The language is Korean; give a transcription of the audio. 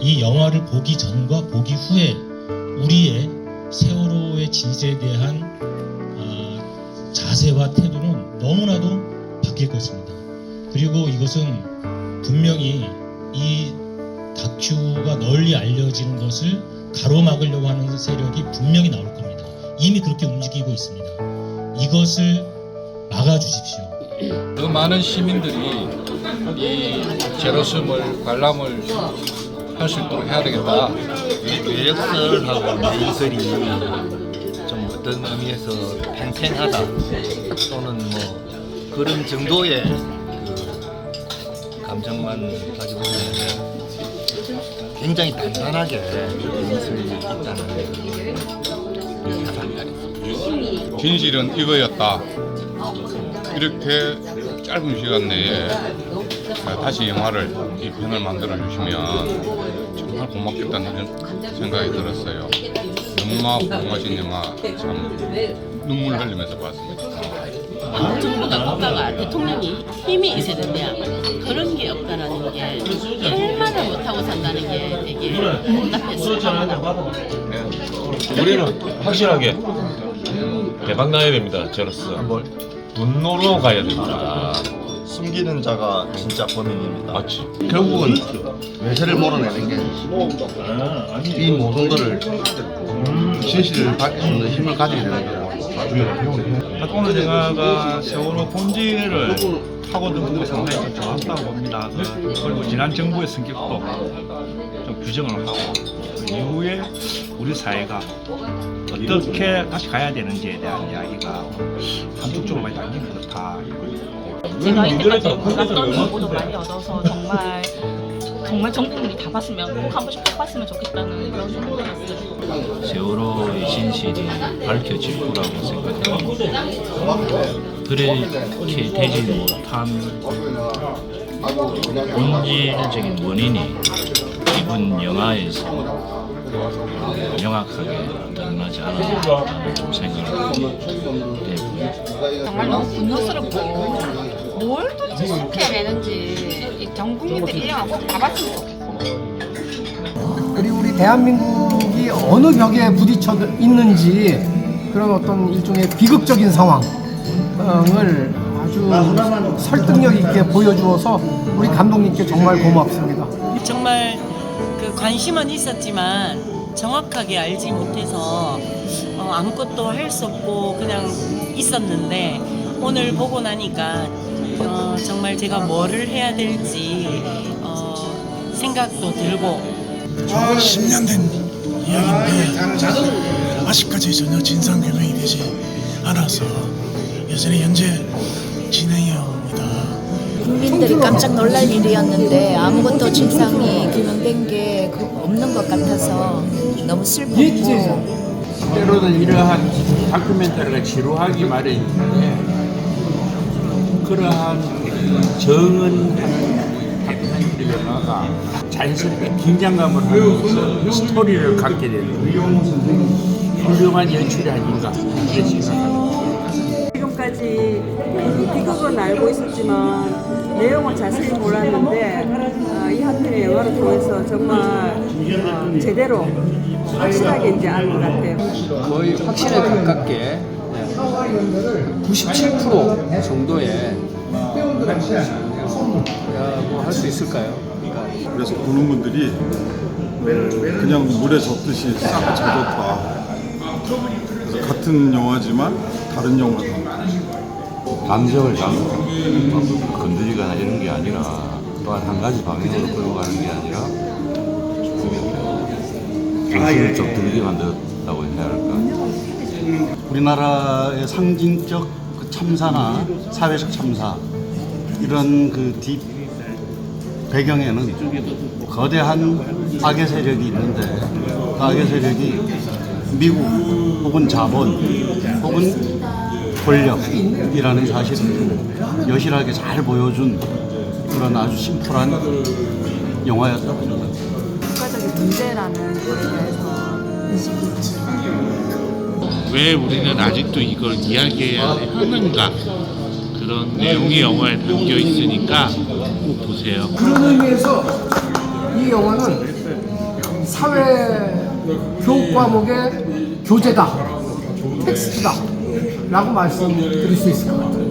이 영화를 보기 전과 보기 후에 우리의 세월호의 진실에 대한 아, 자세와 태도는 너무나도 바뀔 것입니다. 그리고 이것은 분명히 이 다큐가 널리 알려지는 것을 가로막으려고 하는 세력이 분명히 나올 겁니다. 이미 그렇게 움직이고 있습니다. 이것을 막아주십시오. 더 많은 시민들이 이 제로섬을 관람을 할 수 있도록 해야 되겠다. 외역설하고 내설이 좀 어떤 의미에서 팽팽하다 또는 뭐 그런 정도의 그 감정만 가지고 있는데 굉장히 단단하게 내설이 있다는 진실은 이거였다. 이렇게 짧은 시간 내에 다시 영화를 이 편을 만들어 주시면 정말 고맙겠다는 생각이 들었어요. 너무나 고마신 영화 참 눈물 흘리면서 봤습니다. 정부가 국가가 대통령이 힘이 있어야 된대요. 그런 게 없다라는 게할 말을 못하고 산다는 게 되게 답답했어요. 우리는 확실하게 대박 나야 됩니다. 제로스. 분노로 가야 됩니다. 숨기는 자가 진짜 범인입니다. 맞지. 결국은 외세를 몰아내는 게 이 모든 거를 진실을 밝힐 수 있는 힘을 가지게 되는 거예요. 오늘 영화가 세월호 본질을 파고드는 게 상당히 좀 좋았다고 봅니다. 그- 그리고 지난 정부의 성격도 좀 규정을 하고 그 이후에 우리 사회가 어떻게 다시 가야 되는지에 대한 이야기가 한쪽으로 많이 담긴 것 같아. 제가 이때까지 몰랐던 정보도 많이 얻어서 정말 정말 전 국민이 다 봤으면 꼭 한 번씩 꼭 봤으면 좋겠다는 그런 생각이 들었어요. 세월호의 진실이 밝혀질 거라고 생각합니다. 그렇게 되지 못한 본질적인 원인이 이번 영화에서 명확하게 드러나지 않았다는 좀 생각을 되고요. 정말 너무 분노스럽고 뭘 도대체 속해야 되는지 이전 국민들이 이 영화 꼭 봐봤으면 좋겠고 그리고 우리 대한민국이 어느 벽에 부딪혀 있는지 그런 어떤 일종의 비극적인 상황을 아주 설득력 있게 보여주어서 우리 감독님께 정말 고맙습니다. 정말 그 관심은 있었지만 정확하게 알지 못해서 어, 아무것도 할 수 없고 그냥 있었는데 오늘 보고 나니까 어, 정말 제가 뭐를 해야 될지 어, 생각도 들고 10년 된 이야기인데 아직까지 전혀 진상 규명이 되지 않아서 여전히 현재 옵니다. 국민들이 깜짝 놀랄 일이었는데 아무것도 진상이 규명된 게 그- 없는 것 같아서 너무 슬프고 때로는 이러한 다큐멘터리가 지루하기 마련인데 그러한 정은 다큐멘터리 영화가 자연스럽게 긴장감을 하면서 스토리를 갖게 되는 훌륭한 연출이 아닌가 그렇게 생각합니다. 지금까지 비극은 알고 있었지만 내용을 자세히 몰랐는데 어, 이한 편의 영화를 통해서 정말 어, 제대로 확실하게 이제 알것 같아요. 거의 확신에 가깝게 97% 정도의 뭐할수 있을까요? 그래서 보는 분들이 그냥 물에 젖듯이 싹 젖었다. 그래서 같은 영화지만 다른 영화다. 감정을 막 건드리거나 이런 게 아니라 또한 한 가지 방향으로 끌고 가는 게 아니라 정신을 좀 들게 만들었다고 해야 할까? 우리나라의 상징적 그 참사나 사회적 참사 이런 그 뒷 배경에는 거대한 악의 세력이 있는데 그 악의 세력이 미국 혹은 자본 혹은 권력이라는 사실을 여실하게 잘 보여준 그런 아주 심플한 영화였다고 생각합니다. 국가적인 문제라는 것에 대해서 왜 우리는 아직도 이걸 이야기해야 하는가 그런 내용이 영화에 담겨 있으니까 꼭 보세요. 그런 의미에서 이이 영화는 사회 교육 과목의 교재다, 텍스트다 라고 말씀드릴 수 있을 것 같아요.